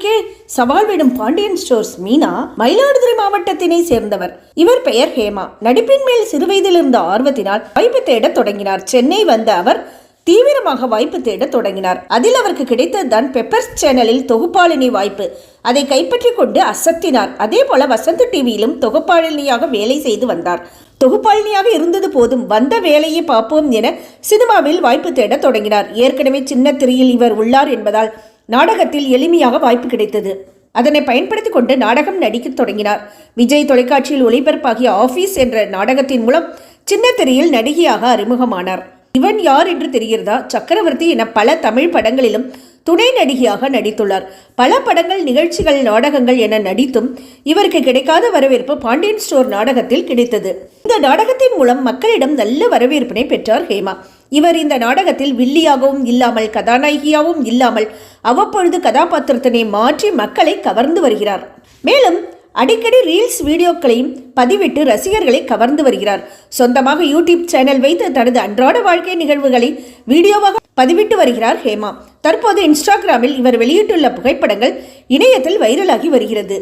தலைமுறைக்கே சவால் விடும் பாண்டியன் ஸ்டோர்ஸ் மீனா மயிலாடுதுறை மாவட்டத்தினை சேர்ந்தவர். இவர் பெயர் ஹேமா. நடிப்பின் மேல் சிறுவயதில் இருந்த ஆர்வத்தினால் வாய்ப்பு தேட தொடங்கினார். சென்னை வந்த அவர் தீவிரமாக வாய்ப்பு தேட தொடங்கினார். அதில் அவருக்கு கிடைத்ததுதான் பெப்பர்ஸ் சேனலில் தொகுப்பாளினி வாய்ப்பு. அதை கைப்பற்றி கொண்டு அசத்தினார். அதே போல வசந்த் டிவியிலும் தொகுப்பாளினியாக வேலை செய்து வந்தார். தொகுப்பாளினியாக இருந்தது போதும் வந்த வேலையை பார்ப்போம் என சினிமாவில் வாய்ப்பு தேட தொடங்கினார். ஏற்கனவே சின்ன திரையில் இவர் உள்ளார் என்பதால் நாடகத்தில் எளிமையாக வாய்ப்பு கிடைத்தது. அதனை பயன்படுத்திக் கொண்டு நாடகம் நடிக்கத் தொடங்கினார். விஜய் தொலைக்காட்சியில் ஒளிபரப்பாகிய ஆபீஸ் என்ற நாடகத்தின் மூலம் சின்ன திரையில் நடிகையாக அறிமுகமானார். இவன் யார் என்று தெரிகிறதா? சக்கரவர்த்தி என பல தமிழ் படங்களிலும் துணை நடிகையாக நடித்துள்ளார். பல படங்கள் நிகழ்ச்சிகள் நாடகங்கள் என நடித்தும் இவருக்கு கிடைக்காத வரவேற்பு பாண்டியன் ஸ்டோர் நாடகத்தில் கிடைத்தது. இந்த நாடகத்தின் மூலம் மக்களிடம் நல்ல வரவேற்பினை பெற்றார் ஹேமா. இவர் இந்த நாடகத்தில் வில்லியாகவும் இல்லாமல் கதாநாயகியாகவும் இல்லாமல் அவ்வப்பொழுது கதாபாத்திரத்தினை மாற்றி மக்களை கவர்ந்து வருகிறார். மேலும் அடிக்கடி ரீல்ஸ் வீடியோக்களையும் பதிவிட்டு ரசிகர்களை கவர்ந்து வருகிறார். சொந்தமாக யூடியூப் சேனல் வைத்து தனது அன்றாட வாழ்க்கை நிகழ்வுகளை வீடியோவாக பதிவிட்டு வருகிறார் ஹேமா. தற்போது இன்ஸ்டாகிராமில் இவர் வெளியிட்டுள்ள புகைப்படங்கள் இணையத்தில் வைரலாகி வருகிறது.